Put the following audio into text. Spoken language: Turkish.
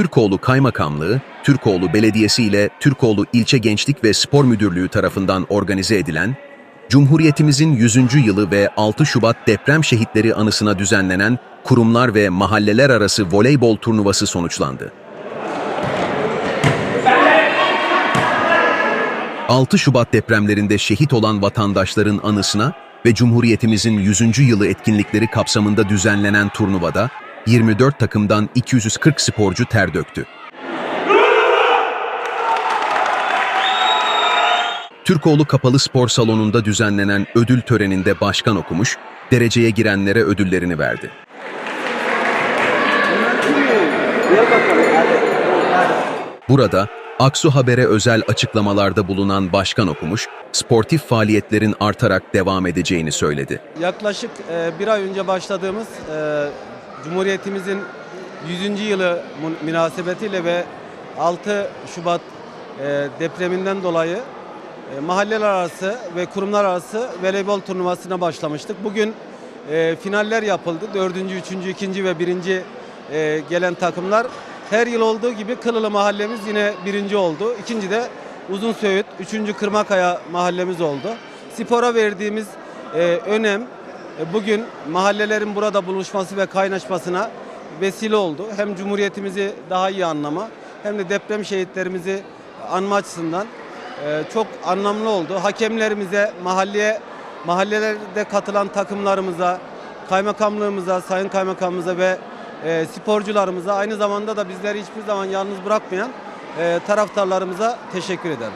Türkoğlu Kaymakamlığı, Türkoğlu Belediyesi ile Türkoğlu İlçe Gençlik ve Spor Müdürlüğü tarafından organize edilen, Cumhuriyetimizin 100. yılı ve 6 Şubat deprem şehitleri anısına düzenlenen kurumlar ve mahalleler arası voleybol turnuvası sonuçlandı. 6 Şubat depremlerinde şehit olan vatandaşların anısına ve Cumhuriyetimizin 100. yılı etkinlikleri kapsamında düzenlenen turnuvada 24 takımdan 240 sporcu ter döktü. Türkoğlu Kapalı Spor Salonu'nda düzenlenen ödül töreninde başkan okumuş, dereceye girenlere ödüllerini verdi. Burada Aksu Haber'e özel açıklamalarda bulunan başkan okumuş, sportif faaliyetlerin artarak devam edeceğini söyledi. Yaklaşık e, bir ay önce başladığımız e, Cumhuriyetimizin 100. yılı münasebetiyle ve 6 Şubat e, depreminden dolayı e, mahalleler arası ve kurumlar arası voleybol turnuvasına başlamıştık. Bugün e, finaller yapıldı. Dördüncü, üçüncü, ikinci ve birinci e, gelen takımlar her yıl olduğu gibi Kılılı mahallemiz yine birinci oldu. İkinci de Uzun Söğüt, üçüncü Kırmakaya mahallemiz oldu. Spora verdiğimiz önem bugün mahallelerin burada buluşması ve kaynaşmasına vesile oldu. Hem Cumhuriyetimizi daha iyi anlama hem de deprem şehitlerimizi anma açısından e, çok anlamlı oldu. Hakemlerimize, mahalleye, mahallelerde katılan takımlarımıza, kaymakamlığımıza, sayın kaymakamımıza ve e, sporcularımıza aynı zamanda da bizleri hiçbir zaman yalnız bırakmayan e, taraftarlarımıza teşekkür ederim.